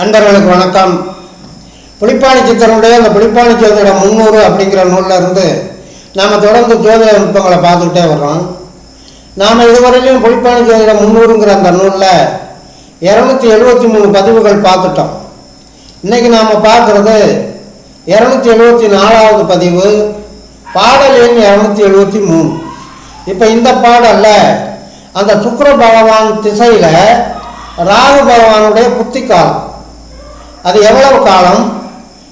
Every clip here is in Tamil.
அன்பர்களுக்கு வணக்கம். புளிப்பாணி சித்தருடைய அந்த புளிப்பாணி ஜோதிட முன்னூறு அப்படிங்கிற நூலில் இருந்து நாம் தொடர்ந்து ஜோதிட நுட்பங்களை பார்த்துக்கிட்டே வர்றோம். நாம் இதுவரையிலும் புளிப்பாணி ஜோதிட முன்னூறுங்கிற அந்த நூலில் இரநூத்தி எழுபத்தி மூணு பதிவுகள் பார்த்துட்டோம். இன்றைக்கி நாம் பார்க்குறது இரநூத்தி எழுபத்தி நாலாவது பதிவு பாடல் எண் இரநூத்தி எழுபத்தி மூணு. இப்போ இந்த பாடலில் அந்த சுக்கர பகவான் திசையில் ராகு பகவானுடைய புத்தி காலம் அது எவ்வளவு காலம்?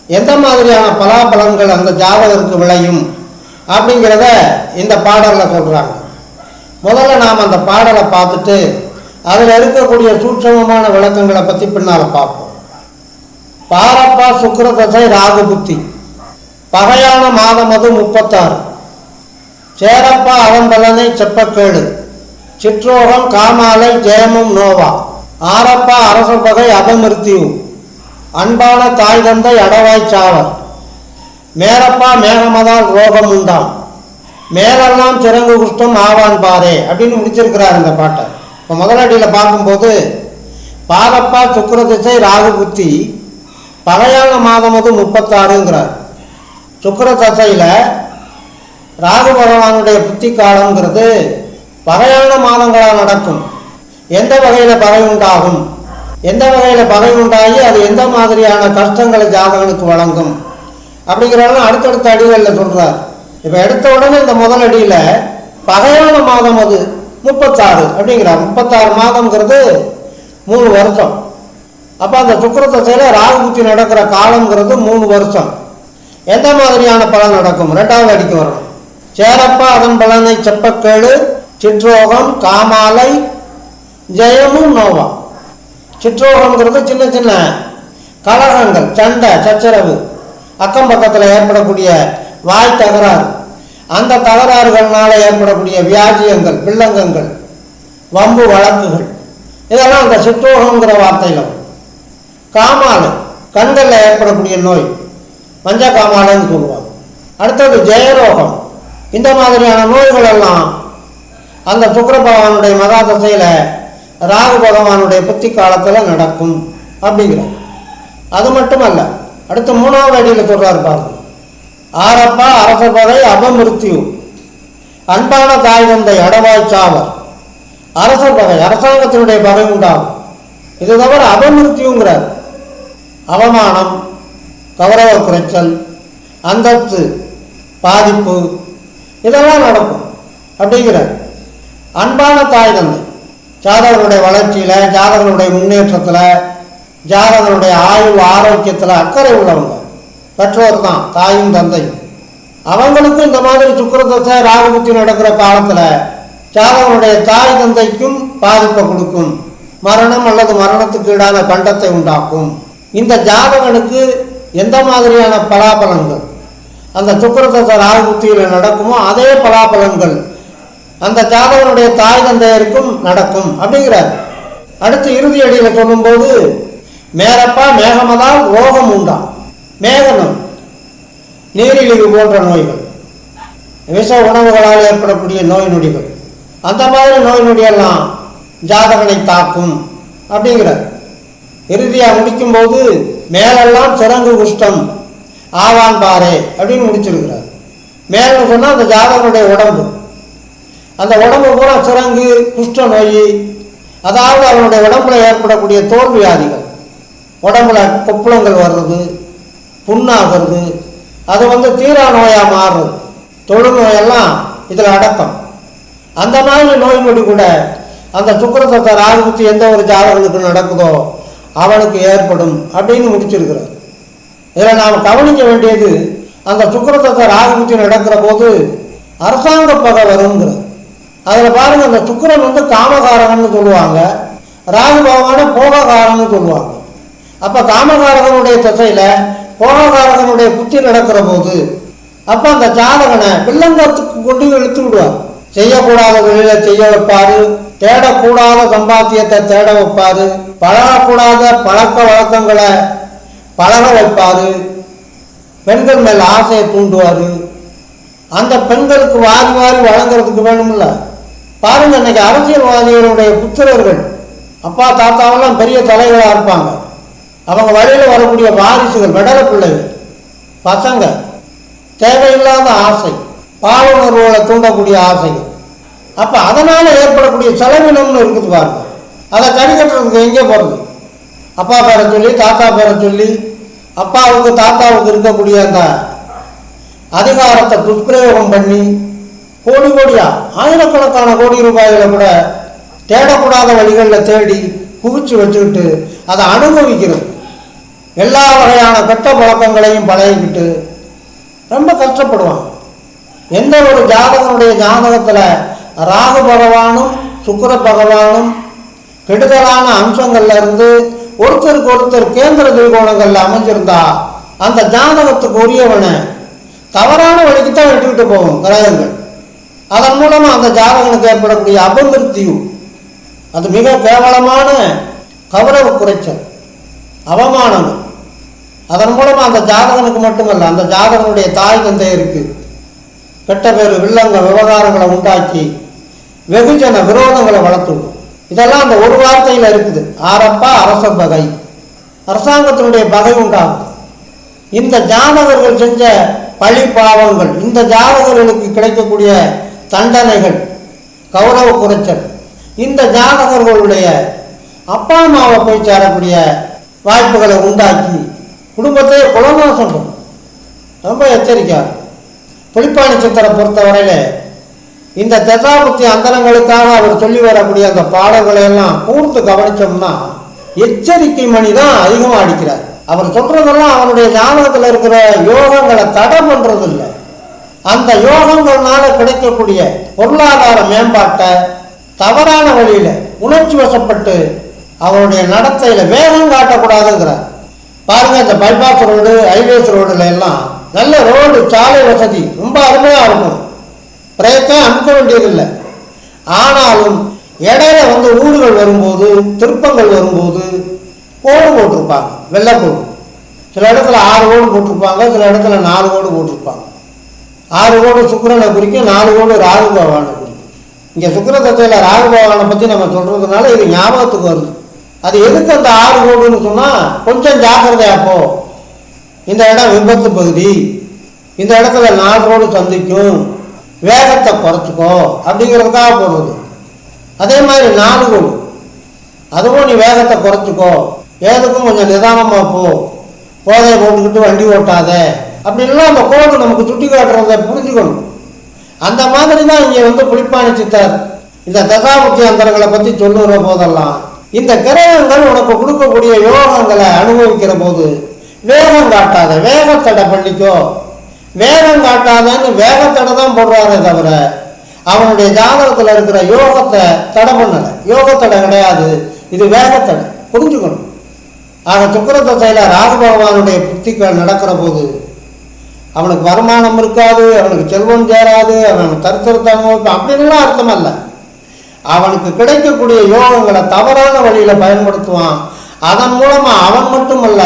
எந்த மாதிரியான பலாபலன்கள் அந்த ஜாதகருக்கு விளையும்? அப்படிங்கிறத இந்த பாடலில் சொல்கிறாங்க முதல்ல நாம் அந்த பாடலை பார்த்துட்டு அதில் இருக்கக்கூடிய சூட்சமமான விளக்கங்களை பற்றி பின்னால் பார்ப்போம். பாரப்பா சுக்கிர தசை ராகு புத்தி. பகையான மாதம் அது முப்பத்தாறு. சேரப்பா அவம்பலனை செப்பக்கேடு. சிற்றோகம் காமாலை ஜெயமும் நோவா. ஆரப்பா அரச பகை அபமிருத்தியும் அன்பான தாய் தந்தை அடவாய் சாவர். மேரப்பா மேகமதால் ரோகம் உண்டாம் மேலெல்லாம் சிறங்கு குஷ்டம் ஆவான் பாரே அப்படின்னு முடிச்சிருக்கிறார் இந்த பாட்டை. இப்போ முதலடியில் பார்க்கும்போது பாதப்பா சுக்கர திசை ராகு புத்தி பகையான மாதம் அது முப்பத்தாறுங்கிறார். சுக்கர தசையில் ராகு பகவானுடைய புத்தி காலங்கிறது பகையான மாதங்களாக நடக்கும். எந்த வகையில் பகை உண்டாகும்? எந்த வகையில் பகை உண்டாகி அது எந்த மாதிரியான கஷ்டங்களை ஜாதகனுக்கு வழங்கும்? அப்படிங்கிறதெல்லாம் அடுத்தடுத்த அடிகளில் சொல்கிறார் இப்போ எடுத்த உடனே இந்த முதல் அடியில் பகையான மாதம் அது முப்பத்தாறு அப்படிங்கிறார். முப்பத்தாறு மாதம்ங்கிறது மூணு வருஷம். அப்போ அந்த சுக்கிர ராகுபுத்தி நடக்கிற காலங்கிறது மூணு வருஷம். எந்த மாதிரியான பலன் நடக்கும்? ரெண்டாவது அடிக்கு வரணும். சேரப்பா அதன் பலனை செப்பக்கேடு சிற்றோகம் காமாலை ஜெயமும் நோவா. சிற்றோகம்ங்கிறது சின்ன சின்ன கலகங்கள் சண்டை சச்சரவு. அக்கம் பக்கத்தில் ஏற்படக்கூடிய வாய் தகராறு. அந்த தகராறுகள்னால ஏற்படக்கூடிய வியாஜியங்கள் பிள்ளங்கங்கள் வம்பு வழக்குகள். இதெல்லாம் அந்த சிற்றோகங்கிற வார்த்தையில் வரும். காமாலை கண்களில் ஏற்படக்கூடிய நோய். மஞ்ச காமாலைன்னு சொல்லுவாங்க. அடுத்தது ஜெயரோகம். இந்த மாதிரியான நோய்கள் எல்லாம் அந்த சுக்கர பகவானுடைய மகாதசையில் ராகு பகவானுடைய புத்தி காலத்தில் நடக்கும் அப்படிங்கிறார். அது மட்டுமல்ல அடுத்து மூணாவது அடியில் சொல்கிறார் பாருங்க. ஆரப்பா அரசபதை அபமிருத்தியு அன்பான தாய் தந்தை அடவாய் சாவர். அரச பகை அரசாங்கத்தினுடைய பகை உண்டாகும் இது தவிர அபமிருத்தியுங்கிறார் அவமானம் கௌரவ குறைச்சல் அந்தஸ்து பாதிப்பு இதெல்லாம் நடக்கும் அப்படிங்கிறார். அன்பான தாய் தந்தை ஜாதகனுடைய வளர்ச்சியில் ஜாதகனுடைய முன்னேற்றத்தில் ஜாதகனுடைய ஆயுள் ஆரோக்கியத்தில் அக்கறை உள்ளவங்க. பெற்றோர் தான் தாயும் தந்தையும். அவங்களுக்கும் இந்த மாதிரி சுக்கரதசை ராகுபுத்தி நடக்கிற காலத்தில் ஜாதகனுடைய தாய் தந்தைக்கும் பாதிப்பை கொடுக்கும். மரணம் அல்லது மரணத்துக்கு ஈடான கண்டத்தை உண்டாக்கும். இந்த ஜாதகனுக்கு எந்த மாதிரியான பலாபலங்கள் அந்த சுக்கரதசை ராகுபுத்தியில் நடக்குமோ அதே பலாபலன்கள் அந்த ஜாதகனுடைய தாய் தந்தையருக்கும் நடக்கும் அப்படிங்கிறார். அடுத்து இறுதி அடியில் சொல்லும்போது மேரப்பா மேகமதால் ரோகம் உண்டாம் மேக நோய் நீரிழிவு போன்ற நோய்கள். விஷ உணவுகளால் ஏற்படக்கூடிய நோய் நொடிகள். அந்த மாதிரி நோய் நொடியெல்லாம் ஜாதகனை தாக்கும். அப்படிங்கிறார். இறுதியாக முடிக்கும்போது மேலெல்லாம் சிறங்கு குஷ்டம் ஆவான் பாரே அப்படின்னு முடிச்சிருக்கிறார். மேலே சொன்னால் அந்த ஜாதகனுடைய உடம்பு. அந்த உடம்பு பூரா சிறங்கு குஷ்ட நோய். அதாவது அவனுடைய உடம்புல ஏற்படக்கூடிய தோல் வியாதிகள். உடம்புல கொப்புளங்கள் வர்றது புண்ணாகிறது. அது வந்து தீரா நோயாக மாறுறது. தொழுநோயெல்லாம் இதில் அடக்கம். அந்த மாதிரி நோய் நொடி கூட அந்த சுக்கரத்தத்தை ராகுபத்தி எந்த ஒரு ஜாதகனுக்கு நடக்குதோ அவனுக்கு ஏற்படும் அப்படின்னு முடிச்சிருக்கிறார். இதில் நாம் கவனிக்க வேண்டியது அந்த சுக்கரத்தத்தை ராகுத்தி நடக்கிற போது அரசாங்க பகை வருங்கிறார் அதில் பாருங்க அந்த சுக்கரன் வந்து காமகாரகன்னு சொல்லுவாங்க. ராகு பகவான போககாரன்னு சொல்லுவாங்க. அப்போ காமகாரகனுடைய திசையில் போககாரகனுடைய புத்தி நடக்கிற போது அப்போ அந்த ஜாதகனை வில்லங்கத்துக்கு கொண்டு இழுத்து விடுவார் செய்யக்கூடாத தொழிலை செய்ய வைப்பாரு தேடக்கூடாத சம்பாத்தியத்தை தேட வைப்பாரு பழகக்கூடாத பழக்க வழக்கங்களை பழக வைப்பாரு. பெண்கள் மேல் ஆசையை தூண்டுவார். அந்த பெண்களுக்கு வாரி வாரி வழங்குறதுக்கு வேணும்ல பாருங்க இன்னைக்கு அரசியல்வாதிகளுடைய புத்திரர்கள் அப்பா தாத்தாவெல்லாம் பெரிய தலைவராக இருப்பாங்க. அவங்க வழியில் வரக்கூடிய வாரிசுகள் விடலை பிள்ளைகள் பசங்க தேவையில்லாத ஆசை பாவ உணர்வுகளை தூண்டக்கூடிய ஆசைகள். அப்போ அதனால் ஏற்படக்கூடிய செலவினம்னு இருக்குது பாருங்க. அதை சரி கட்டுறதுக்கு எங்கே போகிறது அப்பா பேரை சொல்லி தாத்தா பேரை சொல்லி அப்பாவுக்கு தாத்தாவுக்கு இருக்கக்கூடிய அந்த அதிகாரத்தை துஷ்பிரயோகம் பண்ணி கோடி கோடியா ஆயிரக்கணக்கான கோடி ரூபாயில கூட தேடக்கூடாத வழிகளில் தேடி குவிச்சு வச்சுக்கிட்டு அதை அனுபவிக்கிறது. எல்லா வகையான கெட்ட பழக்கங்களையும் பழகிக்கிட்டு ரொம்ப கஷ்டப்படுவான் எந்த ஒரு ஜாதகனுடைய ஜாதகத்தில் ராகு பகவானும் சுக்கிர பகவானும் கெடுதலான அம்சங்கள்ல இருந்து ஒருத்தருக்கு ஒருத்தர் கேந்திர திரிகோணங்கள்ல அமைஞ்சிருந்தா அந்த ஜாதகத்துக்கு உரியவனை தவறான வழிக்கு தான் விட்டுக்கிட்டு போகும் கிரகங்கள். அதன் மூலமாக அந்த ஜாதகனுக்கு ஏற்படக்கூடிய அபமிருத்தியும் அது மிக கேவலமான கௌரவ குறைச்சல் அவமானங்கள் அதன் மூலமாக அந்த ஜாதகனுக்கு மட்டுமல்ல அந்த ஜாதகனுடைய தாய் தந்தையருக்கு கெட்ட பேர் வில்லங்க விவகாரங்களை உண்டாக்கி வெகுஜன விரோதங்களை வளர்த்துடும் இதெல்லாம் அந்த ஒரு வார்த்தையில் இருக்குது. ஆரப்பா அரச பகை. அரசாங்கத்தினுடைய பகை உண்டாகும். இந்த ஜாதகர்கள் செஞ்ச பழி பாவங்கள் இந்த ஜாதகர்களுக்கு கிடைக்கக்கூடிய தண்டனைகள் கௌரவ குறைச்சல். இந்த ஜாதகர்களுடைய அப்பா அம்மாவை போய் சேரக்கூடிய வாய்ப்புகளை உண்டாக்கி குடும்பத்தையே குலநாசம் பண்ணும் ரொம்ப எச்சரிக்கையா புளிப்பாணி சித்தரை பொறுத்தவரையில் இந்த தசாபுத்தி அந்தரங்களுக்காக அவர் சொல்லி வரக்கூடிய அந்த பாடல்களை எல்லாம் கூர்ந்து கவனிச்சோம்னா எச்சரிக்கை மணி தான் அதிகமாக அடிக்கிறார். அவர் சொல்றதெல்லாம் அவருடைய ஞாபகத்தில் இருக்கிற யோகங்களை தடை பண்ணுறது இல்லை அந்த யோகங்கள்னால கிடைக்கக்கூடிய பொருளாதார மேம்பாட்டை தவறான வழியில் உணர்ச்சி வசப்பட்டு அவருடைய நடத்தையில் வேகம் காட்டக்கூடாதுங்கிறார். பாருங்க இந்த பைபாஸ் ரோடு ஹைவேஸ் ரோடுல எல்லாம் நல்ல ரோடு சாலை வசதி ரொம்ப அருமையாக இருக்கும். பிரயத்தம் அனுப்ப வேண்டியதில்லை. ஆனாலும் இடையில வந்து ஊடுகள் வரும்போது திருப்பங்கள் வரும்போது கோடு போட்டிருப்பாங்க வெள்ளைக்கோடு சில இடத்துல ஆறு கோடு போட்டிருப்பாங்க சில இடத்துல நாலு கோடு போட்டிருப்பாங்க. ஆறு கோடு சுக்கிரனை குறிக்கும் நாலு கோடு ராகு பகவானை குறிக்கும் இங்கே சுக்கர தத்தையில் ராகு பகவானை பற்றி நம்ம சொல்கிறதுனால இது ஞாபகத்துக்கு வருது. அது எதுக்கு அந்த ஆறு கோடுன்னு சொன்னால் கொஞ்சம் ஜாக்கிரதையா போ. இந்த இடம் விபத்து பகுதி. இந்த இடத்துல நாலு ரோடு சந்திக்கும். வேகத்தை குறைச்சிக்கோ. அப்படிங்கிறதுக்காக போடுறது. அதே மாதிரி நாலு கோடு. அதுவும் நீ வேகத்தை குறைச்சிக்கோ. ஏதுக்கும் கொஞ்சம் நிதானமாக போ. போதையை போட்டுக்கிட்டு வண்டி ஓட்டாத. அப்படின்லாம் அந்த கோடு நமக்கு சுட்டி காட்டுறத புரிஞ்சுக்கணும். அந்த மாதிரி தான் இங்கே வந்து புளிப்பானி சித்தர் இந்த தசாபுத்தி அந்தரங்களை பற்றி சொல்லுகிற போதெல்லாம் இந்த கிரகங்கள் உனக்கு கொடுக்கக்கூடிய யோகங்களை அனுபவிக்கிற போது வேகம் காட்டாத வேகத்தடை பண்ணிக்கோ. வேகம் காட்டாதன்னு வேகத்தடை தான் போடுறாரே தவிர அவனுடைய ஜாதகத்தில் இருக்கிற யோகத்தை தடை பண்ணலை. யோகத்தடை கிடையாது இது வேகத்தடை. புரிஞ்சுக்கணும். ஆக சுக்கரத்தசையில் ராகு பகவானுடைய புத்திகள் நடக்கிற போது அவனுக்கு வருமானம் இருக்காது அவனுக்கு செல்வம் சேராது அவன் தரித்திரத்தை அனுபவிப்பான் அப்படின்லாம் அர்த்தம் அல்ல. அவனுக்கு கிடைக்கக்கூடிய யோகங்களை தவறான வழியில் பயன்படுத்துவான். அதன் மூலமாக அவன் மட்டுமல்ல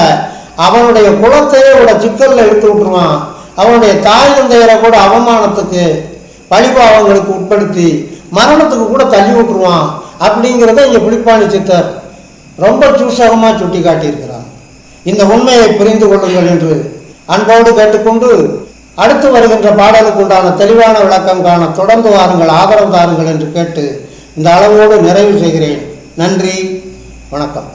அவனுடைய குலத்தையே கூட சிக்கலில் எடுத்து விட்டுருவான். அவனுடைய தாய் தந்தையரை கூட அவமானத்துக்கு பழிபாவங்களுக்கு உட்படுத்தி மரணத்துக்கு கூட தள்ளி விட்டுருவான். அப்படிங்கிறத இங்கே புலிப்பாணி சித்தர் ரொம்ப சூசகமாக சுட்டி காட்டியிருக்கிறான் இந்த உண்மையை புரிந்து கொள்ளுங்கள் என்று அன்போடு கேட்டுக்கொண்டு அடுத்து வருகின்ற பாடலுக்கு உண்டான தெளிவான விளக்கம் காண தொடர்ந்து வாருங்கள் ஆதரவு தாருங்கள் என்று கேட்டு இந்த அளவோடு நிறைவு செய்கிறேன். நன்றி வணக்கம்.